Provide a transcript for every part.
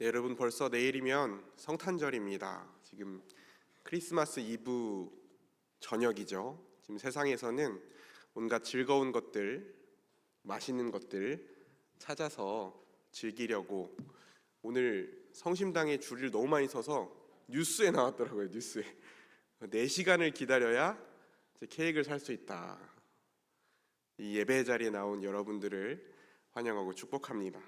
네, 여러분 벌써 내일이면 성탄절입니다. 지금 크리스마스 이브 저녁이죠. 지금 세상에서는 온갖 즐거운 것들, 맛있는 것들 찾아서 즐기려고 오늘 성심당에 줄을 너무 많이 서서 뉴스에 나왔더라고요. 뉴스에 4시간을 기다려야 케이크를 살 수 있다. 이 예배 자리에 나온 여러분들을 환영하고 축복합니다.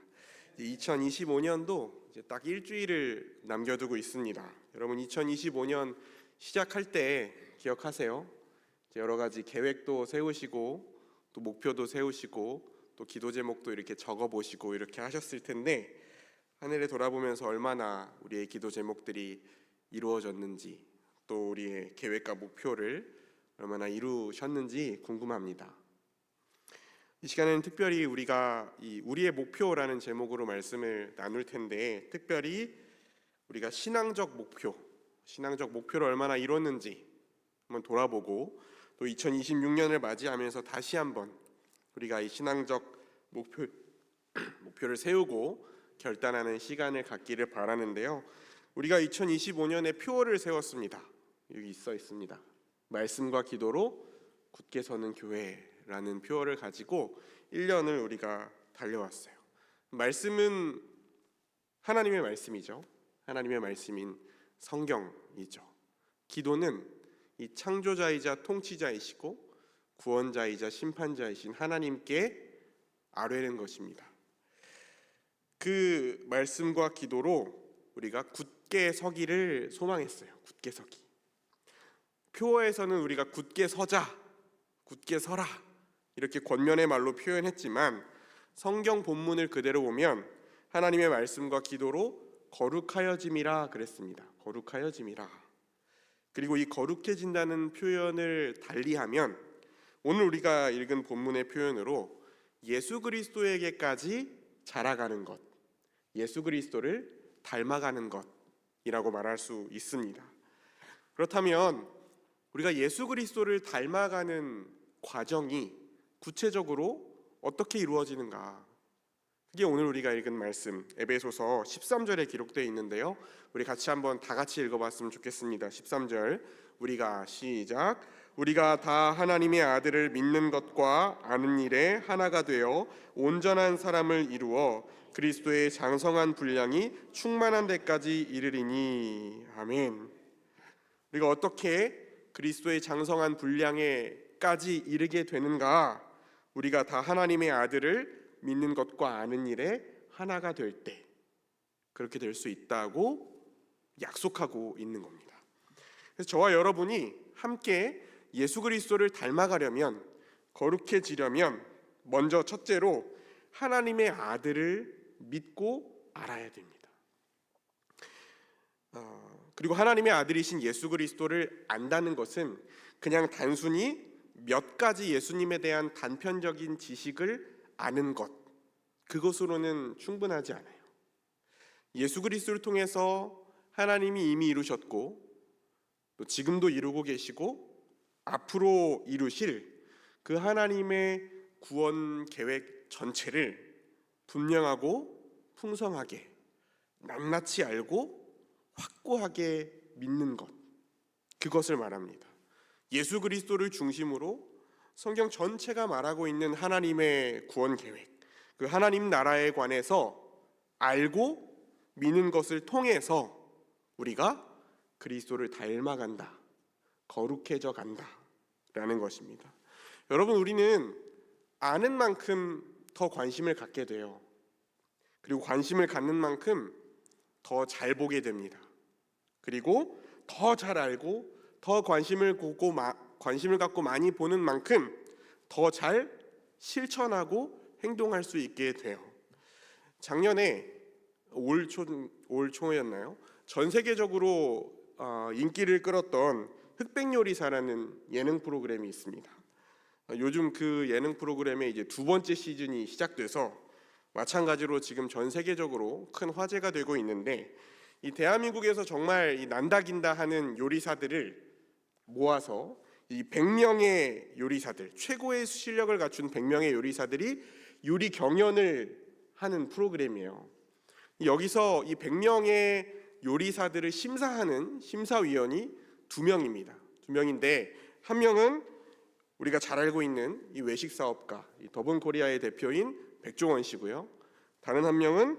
2025년도 이제 딱 일주일을 남겨두고 있습니다. 여러분 2025년 시작할 때 기억하세요. 여러 가지 계획도 세우시고 또 목표도 세우시고 또 기도 제목도 이렇게 적어 보시고 이렇게 하셨을 텐데 하늘에 돌아보면서 얼마나 우리의 기도 제목들이 이루어졌는지 또 우리의 계획과 목표를 얼마나 이루셨는지 궁금합니다. 이 시간에는 특별히 우리가 이 우리의 목표라는 제목으로 말씀을 나눌 텐데 특별히 우리가 신앙적 목표, 신앙적 목표를 얼마나 이뤘는지 한번 돌아보고 또 2026년을 맞이하면서 다시 한번 우리가 이 신앙적 목표 목표를 세우고 결단하는 시간을 갖기를 바라는데요. 우리가 2025년에 표어를 세웠습니다. 여기 있어 있습니다. 말씀과 기도로 굳게 서는 교회 라는 표어를 가지고 1년을 우리가 달려왔어요. 말씀은 하나님의 말씀이죠. 하나님의 말씀인 성경이죠. 기도는 이 창조자이자 통치자이시고 구원자이자 심판자이신 하나님께 아뢰는 것입니다. 그 말씀과 기도로 우리가 굳게 서기를 소망했어요. 굳게 서기. 표어에서는 우리가 굳게 서자, 굳게 서라 이렇게 권면의 말로 표현했지만 성경 본문을 그대로 보면 하나님의 말씀과 기도로 거룩하여짐이라 그랬습니다. 거룩하여짐이라. 그리고 이 거룩해진다는 표현을 달리하면 오늘 우리가 읽은 본문의 표현으로 예수 그리스도에게까지 자라가는 것, 예수 그리스도를 닮아가는 것이라고 말할 수 있습니다. 그렇다면 우리가 예수 그리스도를 닮아가는 과정이 구체적으로 어떻게 이루어지는가? 그게 오늘 우리가 읽은 말씀 에베소서 13절에 기록되어 있는데요. 우리 같이 한번 다 같이 읽어 봤으면 좋겠습니다. 13절 우리가 시작 우리가 다 하나님의 아들을 믿는 것과 아는 일에 하나가 되어 온전한 사람을 이루어 그리스도의 장성한 분량이 충만한 데까지 이르리니 아멘. 우리가 어떻게 그리스도의 장성한 분량에까지 이르게 되는가? 우리가 다 하나님의 아들을 믿는 것과 아는 일에 하나가 될 때 그렇게 될 수 있다고 약속하고 있는 겁니다. 그래서 저와 여러분이 함께 예수 그리스도를 닮아가려면 거룩해지려면 먼저 첫째로 하나님의 아들을 믿고 알아야 됩니다. 어, 그리고 하나님의 아들이신 예수 그리스도를 안다는 것은 그냥 단순히 몇 가지 예수님에 대한 단편적인 지식을 아는 것 그것으로는 충분하지 않아요. 예수 그리스도를 통해서 하나님이 이미 이루셨고 또 지금도 이루고 계시고 앞으로 이루실 그 하나님의 구원 계획 전체를 분명하고 풍성하게 낱낱이 알고 확고하게 믿는 것 그것을 말합니다. 예수 그리스도를 중심으로 성경 전체가 말하고 있는 하나님의 구원 계획 그 하나님 나라에 관해서 알고 믿는 것을 통해서 우리가 그리스도를 닮아간다. 거룩해져 간다라는 것입니다. 여러분 우리는 아는 만큼 더 관심을 갖게 돼요. 그리고 관심을 갖는 만큼 더 잘 보게 됩니다. 그리고 더 잘 알고 더 관심을 갖고 관심을 갖고 많이 보는 만큼 더 잘 실천하고 행동할 수 있게 돼요. 작년에 올초 올 초였나요? 전 세계적으로 어, 인기를 끌었던 흑백 요리사라는 예능 프로그램이 있습니다. 어, 요즘 그 예능 프로그램의 이제 두 번째 시즌이 시작돼서 마찬가지로 지금 전 세계적으로 큰 화제가 되고 있는데 이 대한민국에서 정말 이 난다긴다 하는 요리사들을 모아서 이 100명의 요리사들 최고의 실력을 갖춘 100명의 요리사들이 요리 경연을 하는 프로그램이에요. 여기서 이 100명의 요리사들을 심사하는 심사위원이 두 명입니다. 두 명인데 한 명은 우리가 잘 알고 있는 이 외식 사업가 이 더본 코리아의 대표인 백종원 씨고요. 다른 한 명은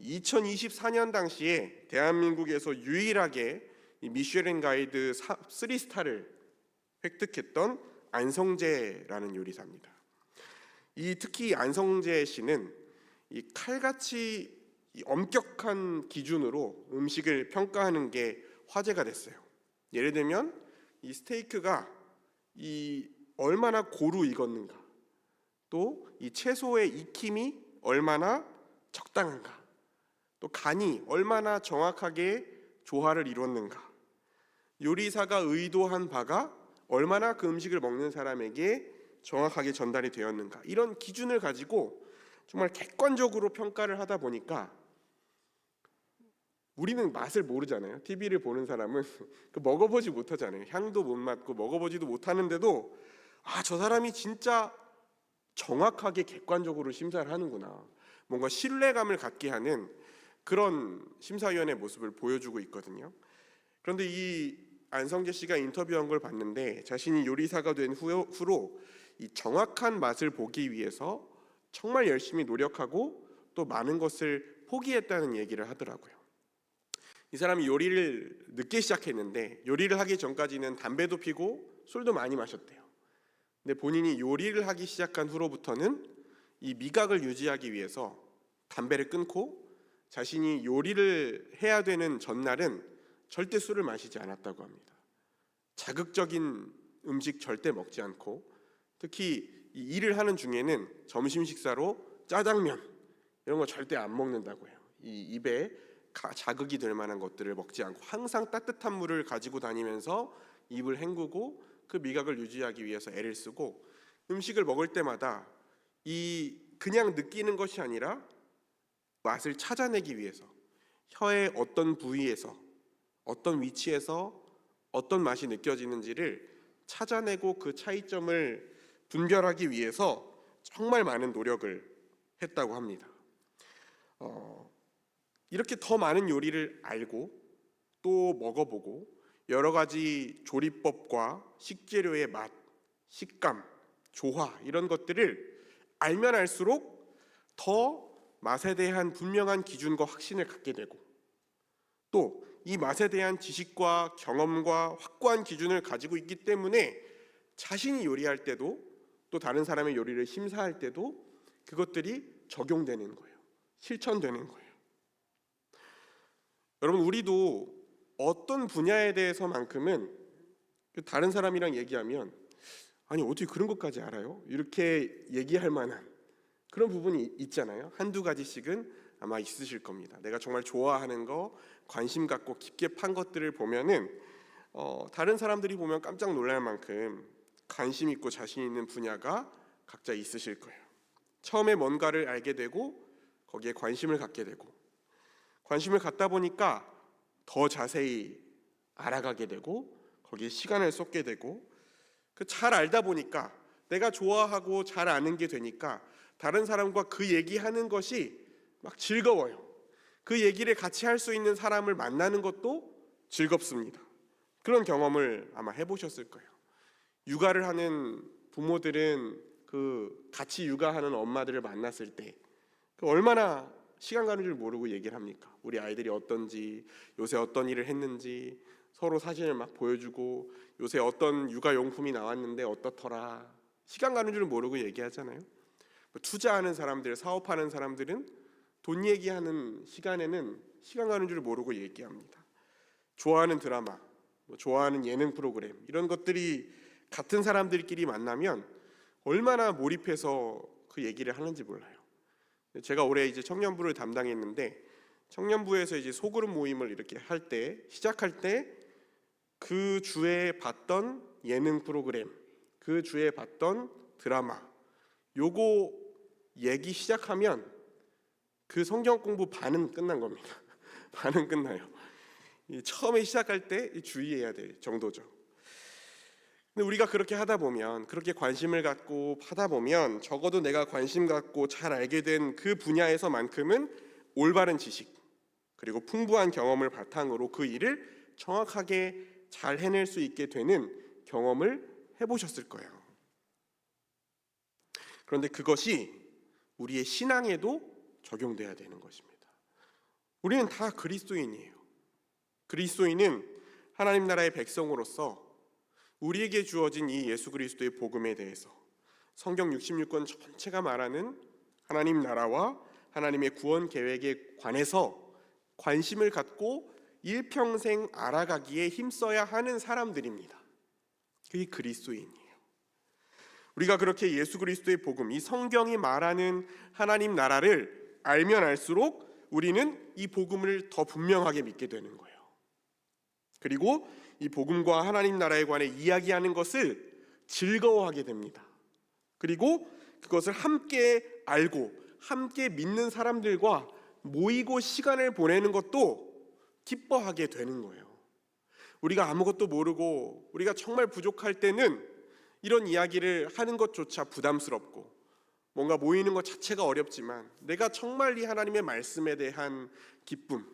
2024년 당시에 대한민국에서 유일하게 이 미쉐린 가이드 3스타를 획득했던 안성재라는 요리사입니다. 이 특히 안성재 씨는 이 칼같이 이 엄격한 기준으로 음식을 평가하는 게 화제가 됐어요. 예를 들면 이 스테이크가 이 얼마나 고루 익었는가, 또 이 채소의 익힘이 얼마나 적당한가, 또 간이 얼마나 정확하게 조화를 이뤘는가, 요리사가 의도한 바가 얼마나 그 음식을 먹는 사람에게 정확하게 전달이 되었는가 이런 기준을 가지고 정말 객관적으로 평가를 하다 보니까 우리는 맛을 모르잖아요. TV를 보는 사람은 그 먹어보지 못하잖아요. 향도 못 맡고 먹어보지도 못하는데도 아 저 사람이 진짜 정확하게 객관적으로 심사를 하는구나. 뭔가 신뢰감을 갖게 하는 그런 심사위원의 모습을 보여주고 있거든요. 그런데 이 안성재 씨가 인터뷰한 걸 봤는데 자신이 요리사가 된 후- 후로 이 정확한 맛을 보기 위해서 정말 열심히 노력하고 또 많은 것을 포기했다는 얘기를 하더라고요. 이 사람이 요리를 늦게 시작했는데 요리를 하기 전까지는 담배도 피고 술도 많이 마셨대요. 근데 본인이 요리를 하기 시작한 후로부터는 이 미각을 유지하기 위해서 담배를 끊고 자신이 요리를 해야 되는 전날은 절대 술을 마시지 않았다고 합니다. 자극적인 음식 절대 먹지 않고 특히 이 일을 하는 중에는 점심 식사로 짜장면 이런 거 절대 안 먹는다고 해요. 이 입에 가- 자극이 될 만한 것들을 먹지 않고 항상 따뜻한 물을 가지고 다니면서 입을 헹구고 그 미각을 유지하기 위해서 애를 쓰고 음식을 먹을 때마다 이 그냥 느끼는 것이 아니라 맛을 찾아내기 위해서 혀의 어떤 부위에서 어떤 위치에서 어떤 맛이 느껴지는지를 찾아내고 그 차이점을 분별하기 위해서 정말 많은 노력을 했다고 합니다. 어, 이렇게 더 많은 요리를 알고 또 먹어보고 여러 가지 조리법과 식재료의 맛, 식감, 조화 이런 것들을 알면 알수록 더 맛에 대한 분명한 기준과 확신을 갖게 되고 또 이 맛에 대한 지식과 경험과 확고한 기준을 가지고 있기 때문에 자신이 요리할 때도 또 다른 사람의 요리를 심사할 때도 그것들이 적용되는 거예요. 실천되는 거예요. 여러분 우리도 어떤 분야에 대해서만큼은 그 다른 사람이랑 얘기하면 아니 어떻게 그런 것까지 알아요? 이렇게 얘기할 만한 그런 부분이 있잖아요. 한두 가지씩은 아마 있으실 겁니다. 내가 정말 좋아하는 거, 관심 갖고 깊게 판 것들을 보면은 어, 다른 사람들이 보면 깜짝 놀랄 만큼 관심 있고 자신 있는 분야가 각자 있으실 거예요. 처음에 뭔가를 알게 되고 거기에 관심을 갖게 되고 관심을 갖다 보니까 더 자세히 알아가게 되고 거기에 시간을 쏟게 되고 그 잘 알다 보니까 내가 좋아하고 잘 아는 게 되니까 다른 사람과 그 얘기하는 것이 막 즐거워요. 그 얘기를 같이 할 수 있는 사람을 만나는 것도 즐겁습니다. 그런 경험을 아마 해보셨을 거예요. 육아를 하는 부모들은 그 같이 육아하는 엄마들을 만났을 때그 얼마나 시간 가는 줄 모르고 얘기를 합니까? 우리 아이들이 어떤지, 요새 어떤 일을 했는지 서로 사진을 막 보여주고 요새 어떤 육아 용품이 나왔는데 어떻더라. 시간 가는 줄 모르고 얘기하잖아요. 뭐 투자하는 사람들, 사업하는 사람들은 돈 얘기하는 시간에는 시간 가는 줄 모르고 얘기합니다. 좋아하는 드라마, 뭐 좋아하는 예능 프로그램 이런 것들이 같은 사람들끼리 만나면 얼마나 몰입해서 그 얘기를 하는지 몰라요. 제가 올해 이제 청년부를 담당했는데 청년부에서 이제 소그룹 모임을 이렇게 할 때 시작할 때 그 주에 봤던 예능 프로그램, 그 주에 봤던 드라마, 요거 얘기 시작하면 그 성경 공부 반은 끝난 겁니다. 반은 끝나요. 이 처음에 시작할 때 주의해야 될 정도죠. 근데 우리가 그렇게 하다 보면 그렇게 관심을 갖고 하다 보면 적어도 내가 관심 갖고 잘 알게 된 그 분야에서만큼은 올바른 지식 그리고 풍부한 경험을 바탕으로 그 일을 정확하게 잘 해낼 수 있게 되는 경험을 해보셨을 거예요. 그런데 그것이 우리의 신앙에도 적용돼야 되는 것입니다. 우리는 다 그리스도인이에요. 그리스도인은 하나님 나라의 백성으로서 우리에게 주어진 이 예수 그리스도의 복음에 대해서 성경 66권 전체가 말하는 하나님 나라와 하나님의 구원 계획에 관해서 관심을 갖고 일평생 알아가기에 힘써야 하는 사람들입니다. 그게 그리스도인이에요. 우리가 그렇게 예수 그리스도의 복음, 이 성경이 말하는 하나님 나라를 알면 알수록 우리는 이 복음을 더 분명하게 믿게 되는 거예요. 그리고 이 복음과 하나님 나라에 관해 이야기하는 것을 즐거워하게 됩니다. 그리고 그것을 함께 알고 함께 믿는 사람들과 모이고 시간을 보내는 것도 기뻐하게 되는 거예요. 우리가 아무것도 모르고 우리가 정말 부족할 때는 이런 이야기를 하는 것조차 부담스럽고 뭔가 모이는 것 자체가 어렵지만 내가 정말 이 하나님의 말씀에 대한 기쁨,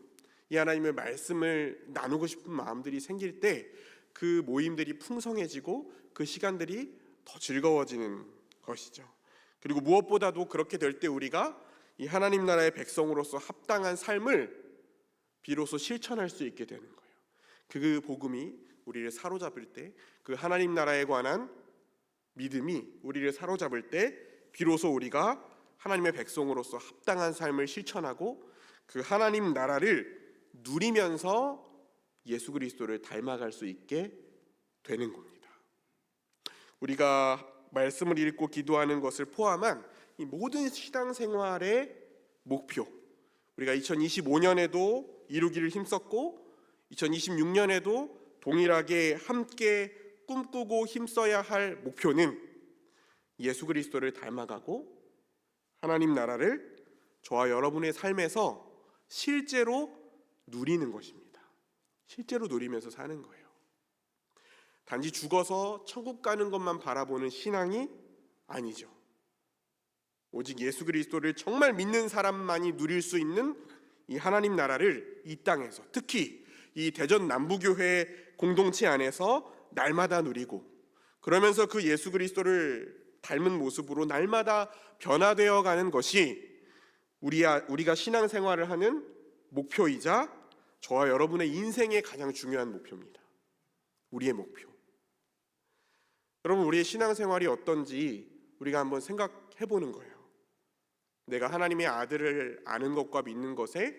이 하나님의 말씀을 나누고 싶은 마음들이 생길 때 그 모임들이 풍성해지고 그 시간들이 더 즐거워지는 것이죠. 그리고 무엇보다도 그렇게 될 때 우리가 이 하나님 나라의 백성으로서 합당한 삶을 비로소 실천할 수 있게 되는 거예요. 그 복음이 우리를 사로잡을 때, 그 하나님 나라에 관한 믿음이 우리를 사로잡을 때, 비로소 우리가 하나님의 백성으로서 합당한 삶을 실천하고 그 하나님 나라를 누리면서 예수 그리스도를 닮아갈 수 있게 되는 겁니다. 우리가 말씀을 읽고 기도하는 것을 포함한 이 모든 신앙 생활의 목표. 우리가 2025년에도 이루기를 힘썼고 2026년에도 동일하게 함께 꿈꾸고 힘써야 할 목표는 예수 그리스도를 닮아가고 하나님 나라를 저와 여러분의 삶에서 실제로 누리는 것입니다. 실제로 누리면서 사는 거예요. 단지 죽어서 천국 가는 것만 바라보는 신앙이 아니죠. 오직 예수 그리스도를 정말 믿는 사람만이 누릴 수 있는 이 하나님 나라를 이 땅에서 특히 이 대전 남부교회 공동체 안에서 날마다 누리고 그러면서 그 예수 그리스도를 닮은 모습으로 날마다 변화되어 가는 것이 우리야, 우리가 신앙생활을 하는 목표이자 저와 여러분의 인생의 가장 중요한 목표입니다. 우리의 목표. 여러분 우리의 신앙생활이 어떤지 우리가 한번 생각해 보는 거예요. 내가 하나님의 아들을 아는 것과 믿는 것에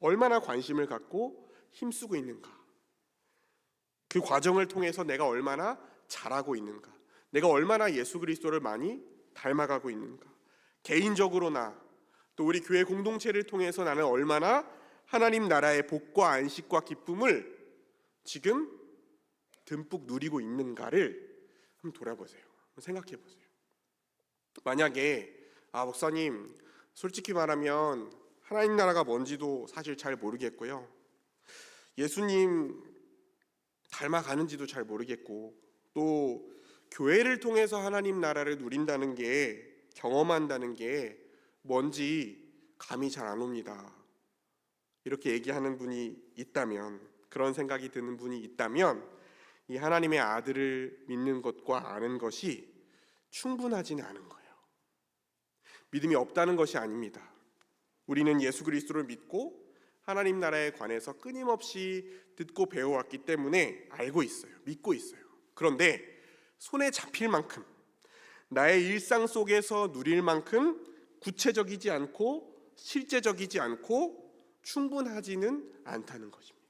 얼마나 관심을 갖고 힘쓰고 있는가. 그 과정을 통해서 내가 얼마나 잘하고 있는가. 내가 얼마나 예수 그리스도를 많이 닮아가고 있는가. 개인적으로나 또 우리 교회 공동체를 통해서 나는 얼마나 하나님 나라의 복과 안식과 기쁨을 지금 듬뿍 누리고 있는가를 한번 돌아보세요. 한번 생각해 보세요. 만약에 아 목사님 솔직히 말하면 하나님 나라가 뭔지도 사실 잘 모르겠고요. 예수님 닮아가는지도 잘 모르겠고 또 교회를 통해서 하나님 나라를 누린다는 게 경험한다는 게 뭔지 감이 잘 안 옵니다. 이렇게 얘기하는 분이 있다면 그런 생각이 드는 분이 있다면 이 하나님의 아들을 믿는 것과 아는 것이 충분하지는 않은 거예요. 믿음이 없다는 것이 아닙니다. 우리는 예수 그리스도를 믿고 하나님 나라에 관해서 끊임없이 듣고 배워왔기 때문에 알고 있어요. 믿고 있어요. 그런데 손에 잡힐 만큼 나의 일상 속에서 누릴 만큼 구체적이지 않고 실제적이지 않고 충분하지는 않다는 것입니다.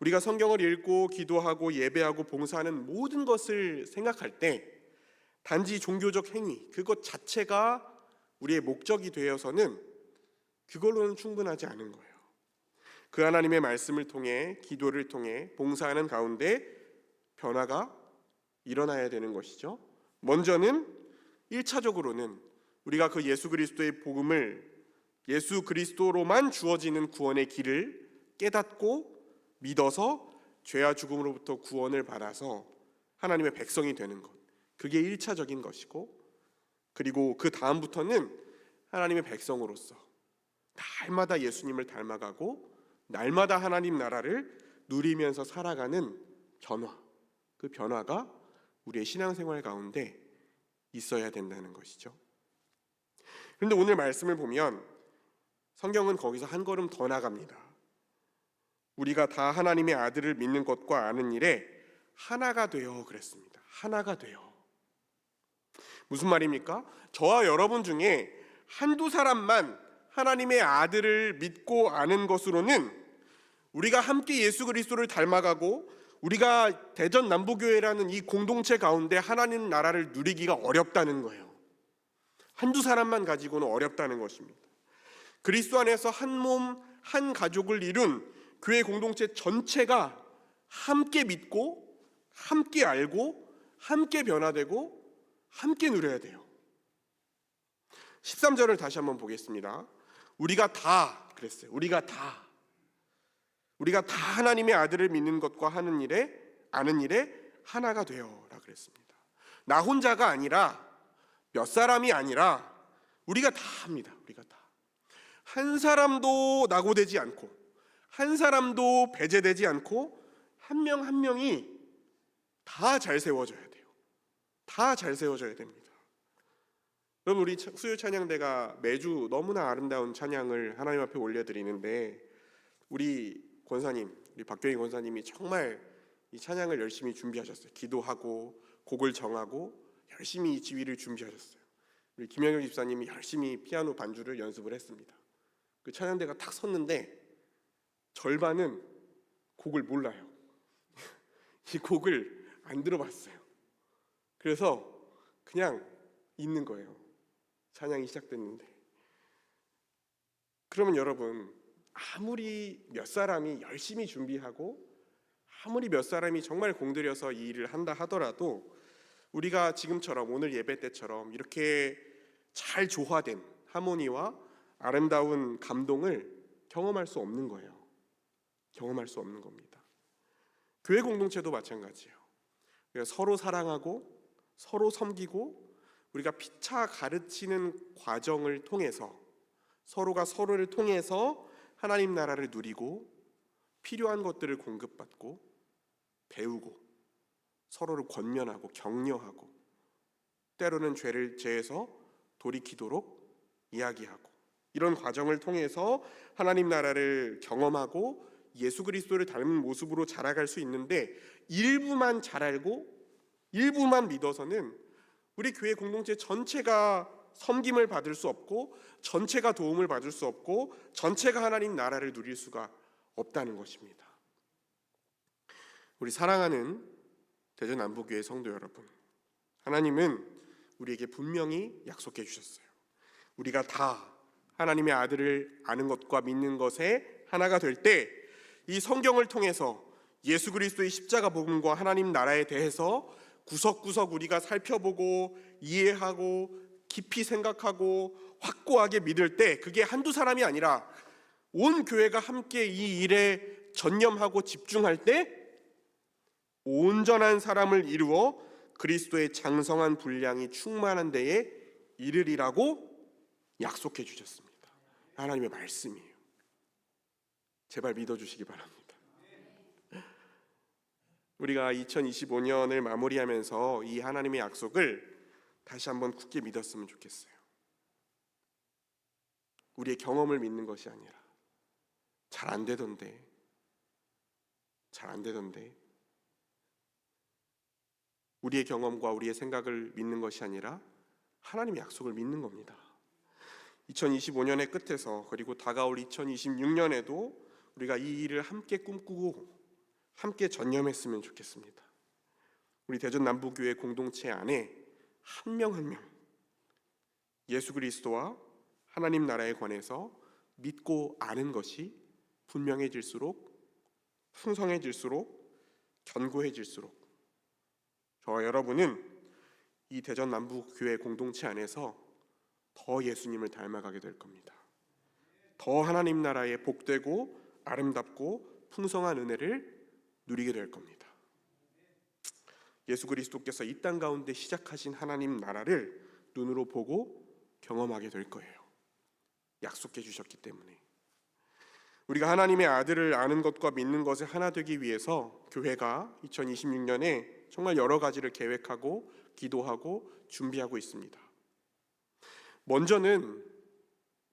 우리가 성경을 읽고 기도하고 예배하고 봉사하는 모든 것을 생각할 때 단지 종교적 행위 그것 자체가 우리의 목적이 되어서는 그걸로는 충분하지 않은 거예요. 그 하나님의 말씀을 통해 기도를 통해 봉사하는 가운데 변화가 일어나야 되는 것이죠. 먼저는 1차적으로는 우리가 그 예수 그리스도의 복음을 예수 그리스도로만 주어지는 구원의 길을 깨닫고 믿어서 죄와 죽음으로부터 구원을 받아서 하나님의 백성이 되는 것. 그게 1차적인 것이고 그리고 그 다음부터는 하나님의 백성으로서 날마다 예수님을 닮아가고 날마다 하나님 나라를 누리면서 살아가는 변화. 그 변화가 우리의 신앙생활 가운데 있어야 된다는 것이죠. 그런데 오늘 말씀을 보면 성경은 거기서 한 걸음 더 나갑니다. 우리가 다 하나님의 아들을 믿는 것과 아는 일에 하나가 되어 그랬습니다. 하나가 되어. 무슨 말입니까? 저와 여러분 중에 한두 사람만 하나님의 아들을 믿고 아는 것으로는 우리가 함께 예수 그리스도를 닮아가고 우리가 대전 남부교회라는 이 공동체 가운데 하나님 나라를 누리기가 어렵다는 거예요. 한두 사람만 가지고는 어렵다는 것입니다. 그리스도 안에서 한 몸, 한 가족을 이룬 교회 공동체 전체가 함께 믿고 함께 알고 함께 변화되고 함께 누려야 돼요. 13절을 다시 한번 보겠습니다. 우리가 다 그랬어요. 우리가 다 우리가 다 하나님의 아들을 믿는 것과 하는 일에 아는 일에 하나가 되어라 그랬습니다. 나 혼자가 아니라 몇 사람이 아니라 우리가 다 합니다. 우리가 다. 한 사람도 낙오되지 않고 한 사람도 배제되지 않고 한 명한 명이 다 잘 세워져야 돼요. 다 잘 세워져야 됩니다. 여러분 우리 차- 수요 찬양대가 매주 너무나 아름다운 찬양을 하나님 앞에 올려드리는데 우리 권사님, 우리 박경희 권사님이 정말 이 찬양을 열심히 준비하셨어요. 기도하고 곡을 정하고 열심히 이 지휘를 준비하셨어요. 우리 김영일 집사님이 열심히 피아노 반주를 연습을 했습니다. 그 찬양대가 탁 섰는데 절반은 곡을 몰라요. 이 곡을 안 들어봤어요. 그래서 그냥 있는 거예요. 찬양이 시작됐는데. 그러면 여러분 아무리 몇 사람이 열심히 준비하고 아무리 몇 사람이 정말 공들여서 이 일을 한다 하더라도 우리가 지금처럼 오늘 예배 때처럼 이렇게 잘 조화된 하모니와 아름다운 감동을 경험할 수 없는 거예요. 경험할 수 없는 겁니다. 교회 공동체도 마찬가지예요. 우리가 서로 사랑하고 서로 섬기고 우리가 피차 가르치는 과정을 통해서 서로가 서로를 통해서 하나님 나라를 누리고 필요한 것들을 공급받고 배우고 서로를 권면하고 격려하고 때로는 죄를 죄에서 돌이키도록 이야기하고 이런 과정을 통해서 하나님 나라를 경험하고 예수 그리스도를 닮은 모습으로 자라갈 수 있는데 일부만 잘 알고 일부만 믿어서는 우리 교회 공동체 전체가 섬김을 받을 수 없고 전체가 도움을 받을 수 없고 전체가 하나님 나라를 누릴 수가 없다는 것입니다. 우리 사랑하는 대전 남부교회 성도 여러분, 하나님은 우리에게 분명히 약속해 주셨어요. 우리가 다 하나님의 아들을 아는 것과 믿는 것에 하나가 될 때 이 성경을 통해서 예수 그리스도의 십자가 복음과 하나님 나라에 대해서 구석구석 우리가 살펴보고 이해하고 깊이 생각하고 확고하게 믿을 때 그게 한두 사람이 아니라 온 교회가 함께 이 일에 전념하고 집중할 때 온전한 사람을 이루어 그리스도의 장성한 분량이 충만한 데에 이르리라고 약속해 주셨습니다. 하나님의 말씀이에요. 제발 믿어 주시기 바랍니다. 우리가 2025년을 마무리하면서 이 하나님의 약속을 다시 한번 굳게 믿었으면 좋겠어요. 우리의 경험을 믿는 것이 아니라 잘 안 되던데 잘 안 되던데 우리의 경험과 우리의 생각을 믿는 것이 아니라 하나님의 약속을 믿는 겁니다. 2025년의 끝에서 그리고 다가올 2026년에도 우리가 이 일을 함께 꿈꾸고 함께 전념했으면 좋겠습니다. 우리 대전 남부교회 공동체 안에 한 명 한 명 예수 그리스도와 하나님 나라에 관해서 믿고 아는 것이 분명해질수록 풍성해질수록 견고해질수록 저와 여러분은 이 대전 남부 교회 공동체 안에서 더 예수님을 닮아가게 될 겁니다. 더 하나님 나라의 복되고 아름답고 풍성한 은혜를 누리게 될 겁니다. 예수 그리스도께서 이 땅 가운데 시작하신 하나님 나라를 눈으로 보고 경험하게 될 거예요. 약속해 주셨기 때문에 우리가 하나님의 아들을 아는 것과 믿는 것에 하나 되기 위해서 교회가 2026년에 정말 여러 가지를 계획하고 기도하고 준비하고 있습니다. 먼저는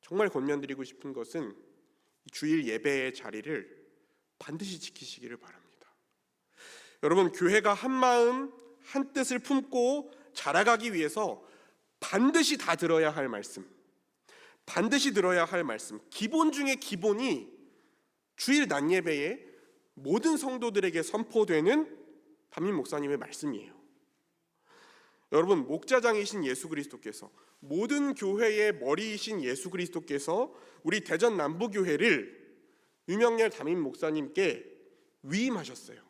정말 권면드리고 싶은 것은 주일 예배의 자리를 반드시 지키시기를 바랍니다. 여러분 교회가 한 마음 한 뜻을 품고 자라가기 위해서 반드시 다 들어야 할 말씀, 반드시 들어야 할 말씀, 기본 중에 기본이 주일 낮 예배에 모든 성도들에게 선포되는 담임 목사님의 말씀이에요. 여러분 목자장이신 예수 그리스도께서 모든 교회의 머리이신 예수 그리스도께서 우리 대전 남부 교회를 유명렬 담임 목사님께 위임하셨어요.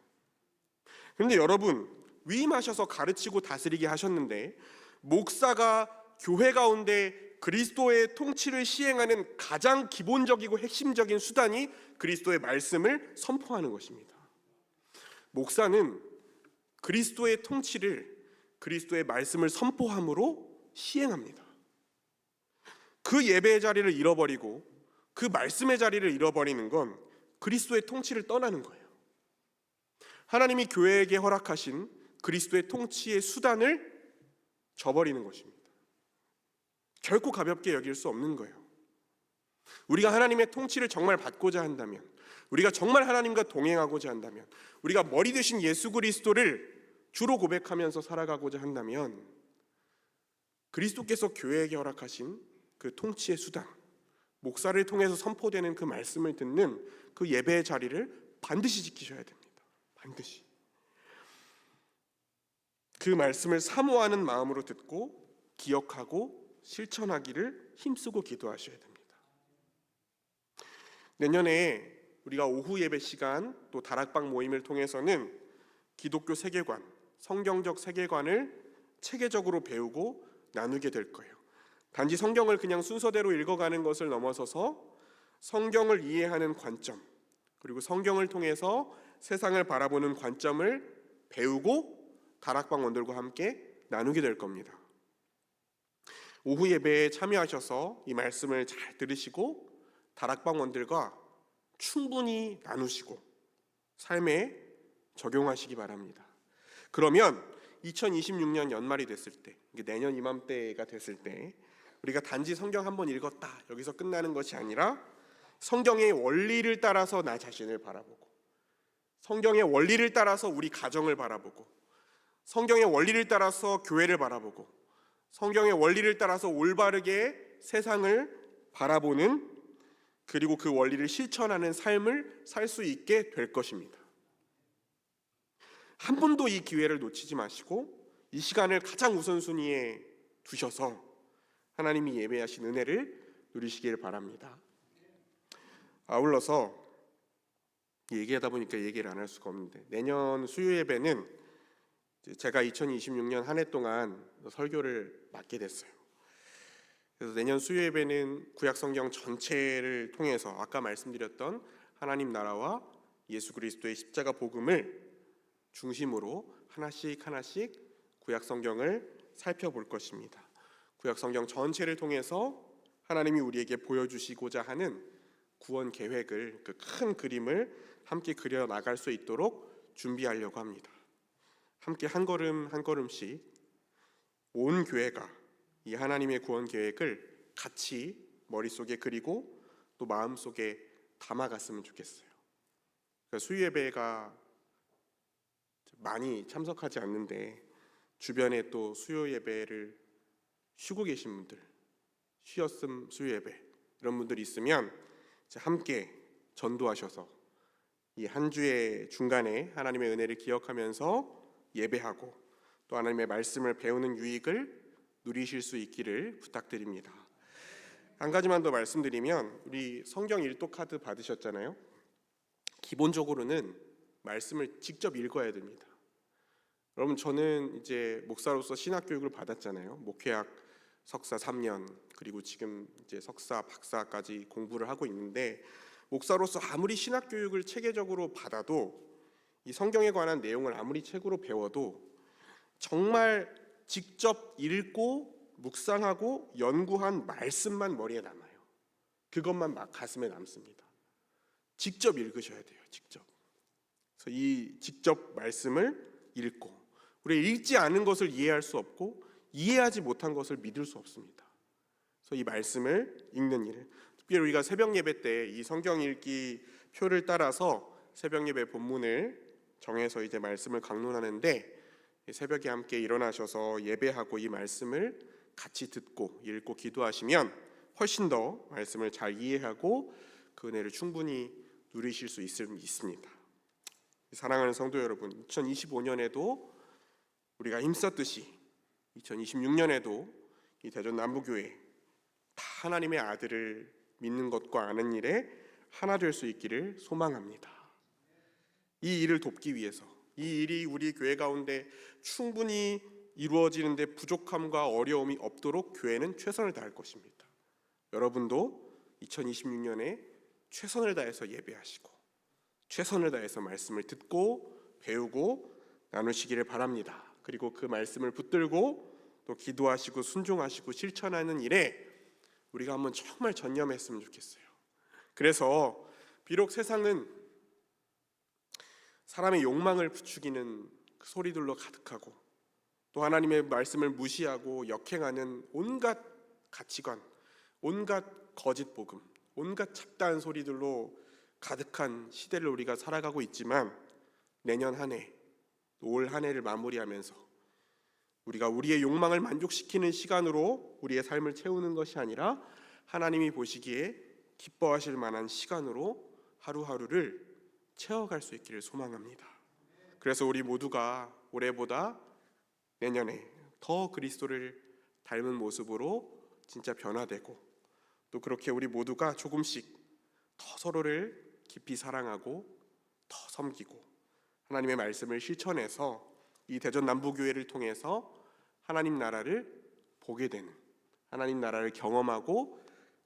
그런데 여러분 위임하셔서 가르치고 다스리게 하셨는데 목사가 교회 가운데 그리스도의 통치를 시행하는 가장 기본적이고 핵심적인 수단이 그리스도의 말씀을 선포하는 것입니다. 목사는 그리스도의 통치를 그리스도의 말씀을 선포함으로 시행합니다. 그 예배의 자리를 잃어버리고 그 말씀의 자리를 잃어버리는 건 그리스도의 통치를 떠나는 거예요. 하나님이 교회에게 허락하신 그리스도의 통치의 수단을 저버리는 것입니다. 결코 가볍게 여길 수 없는 거예요. 우리가 하나님의 통치를 정말 받고자 한다면, 우리가 정말 하나님과 동행하고자 한다면, 우리가 머리 되신 예수 그리스도를 주로 고백하면서 살아가고자 한다면, 그리스도께서 교회에게 허락하신 그 통치의 수단, 목사를 통해서 선포되는 그 말씀을 듣는 그 예배의 자리를 반드시 지키셔야 됩니다. 반드시. 그 말씀을 사모하는 마음으로 듣고 기억하고 실천하기를 힘쓰고 기도하셔야 됩니다. 내년에 우리가 오후 예배 시간 또 다락방 모임을 통해서는 기독교 세계관, 성경적 세계관을 체계적으로 배우고 나누게 될 거예요. 단지 성경을 그냥 순서대로 읽어가는 것을 넘어서서 성경을 이해하는 관점, 그리고 성경을 통해서 세상을 바라보는 관점을 배우고 다락방 원들과 함께 나누게 될 겁니다. 오후 예배에 참여하셔서 이 말씀을 잘 들으시고 다락방 원들과 충분히 나누시고 삶에 적용하시기 바랍니다. 그러면 2026년 연말이 됐을 때, 내년 이맘때가 됐을 때 우리가 단지 성경 한 번 읽었다 여기서 끝나는 것이 아니라 성경의 원리를 따라서 나 자신을 바라보고 성경의 원리를 따라서 우리 가정을 바라보고 성경의 원리를 따라서 교회를 바라보고 성경의 원리를 따라서 올바르게 세상을 바라보는 그리고 그 원리를 실천하는 삶을 살 수 있게 될 것입니다. 한 번도 이 기회를 놓치지 마시고 이 시간을 가장 우선순위에 두셔서 하나님이 예배하신 은혜를 누리시길 바랍니다. 아울러서 얘기하다 보니까 얘기를 안 할 수가 없는데 내년 수요 예배는 제가 2026년 한 해 동안 설교를 맡게 됐어요. 그래서 내년 수요 예배는 구약 성경 전체를 통해서 아까 말씀드렸던 하나님 나라와 예수 그리스도의 십자가 복음을 중심으로 하나씩 하나씩 구약 성경을 살펴볼 것입니다. 구약 성경 전체를 통해서 하나님이 우리에게 보여주시고자 하는 구원 계획을 그 큰 그림을 함께 그려 나갈 수 있도록 준비하려고 합니다. 함께 한 걸음 한 걸음씩 온 교회가 이 하나님의 구원 계획을 같이 머릿속에 그리고 또 마음속에 담아갔으면 좋겠어요. 그러니까 수요예배가 많이 참석하지 않는데 주변에 또 수요 예배를 쉬고 계신 분들, 쉬었음 수요 예배 이런 분들이 있으면 함께 전도하셔서 이 한 주의 중간에 하나님의 은혜를 기억하면서 예배하고 또 하나님의 말씀을 배우는 유익을 누리실 수 있기를 부탁드립니다. 한 가지만 더 말씀드리면 우리 성경 일독 카드 받으셨잖아요. 기본적으로는 말씀을 직접 읽어야 됩니다. 여러분 저는 이제 목사로서 신학 교육을 받았잖아요. 목회학 석사 3년 그리고 지금 이제 석사 박사까지 공부를 하고 있는데 목사로서 아무리 신학 교육을 체계적으로 받아도 이 성경에 관한 내용을 아무리 책으로 배워도 정말 직접 읽고 묵상하고 연구한 말씀만 머리에 남아요. 그것만 막 가슴에 남습니다. 직접 읽으셔야 돼요. 직접. 그래서 이 직접 말씀을 읽고 우리 읽지 않은 것을 이해할 수 없고 이해하지 못한 것을 믿을 수 없습니다. 그래서 이 말씀을 읽는 일. 특별히 우리가 새벽 예배 때 이 성경 읽기 표를 따라서 새벽 예배 본문을 정해서 이제 말씀을 강론하는데 새벽에 함께 일어나셔서 예배하고 이 말씀을 같이 듣고 읽고 기도하시면 훨씬 더 말씀을 잘 이해하고 그 은혜를 충분히 누리실 수 있습니다. 사랑하는 성도 여러분, 2025년에도 우리가 힘썼듯이 2026년에도 이 대전 남부교회 다 하나님의 아들을 믿는 것과 아는 일에 하나 될 수 있기를 소망합니다. 이 일을 돕기 위해서 이 일이 우리 교회 가운데 충분히 이루어지는데 부족함과 어려움이 없도록 교회는 최선을 다할 것입니다. 여러분도 2026년에 최선을 다해서 예배하시고 최선을 다해서 말씀을 듣고 배우고 나누시기를 바랍니다. 그리고 그 말씀을 붙들고 또 기도하시고 순종하시고 실천하는 일에 우리가 한번 정말 전념했으면 좋겠어요. 그래서 비록 세상은 사람의 욕망을 부추기는 그 소리들로 가득하고 또 하나님의 말씀을 무시하고 역행하는 온갖 가치관, 온갖 거짓 복음, 온갖 잡다한 소리들로 가득한 시대를 우리가 살아가고 있지만 내년 한 해, 올 한 해를 마무리하면서 우리가 우리의 욕망을 만족시키는 시간으로 우리의 삶을 채우는 것이 아니라 하나님이 보시기에 기뻐하실 만한 시간으로 하루하루를 채워갈 수 있기를 소망합니다. 그래서 우리 모두가 올해보다 내년에 더 그리스도를 닮은 모습으로 진짜 변화되고 또 그렇게 우리 모두가 조금씩 더 서로를 깊이 사랑하고 더 섬기고 하나님의 말씀을 실천해서 이 대전 남부 교회를 통해서 하나님 나라를 보게 되는 하나님 나라를 경험하고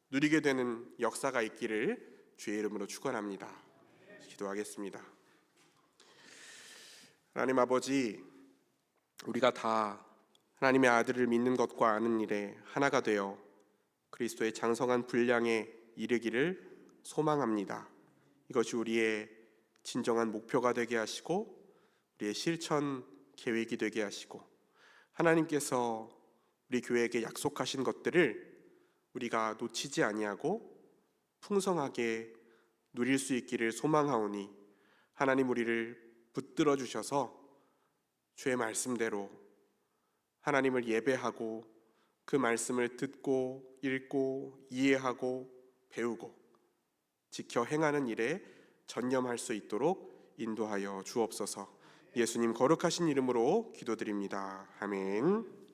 누리게 되는 역사가 있기를 주의 이름으로 축원합니다. 기도하겠습니다. 하나님 아버지 우리가 다 하나님의 아들을 믿는 것과 아는 일에 하나가 되어 그리스도의 장성한 분량에 이르기를 소망합니다. 이것이 우리의 진정한 목표가 되게 하시고 우리의 실천 계획이 되게 하시고 하나님께서 우리 교회에게 약속하신 것들을 우리가 놓치지 아니하고 풍성하게 누릴 수 있기를 소망하오니 하나님 우리를 붙들어 주셔서 주의 말씀대로 하나님을 예배하고 그 말씀을 듣고 읽고 이해하고 배우고 지켜 행하는 일에 전념할 수 있도록 인도하여 주옵소서. 예수님 거룩하신 이름으로 기도드립니다. 아멘.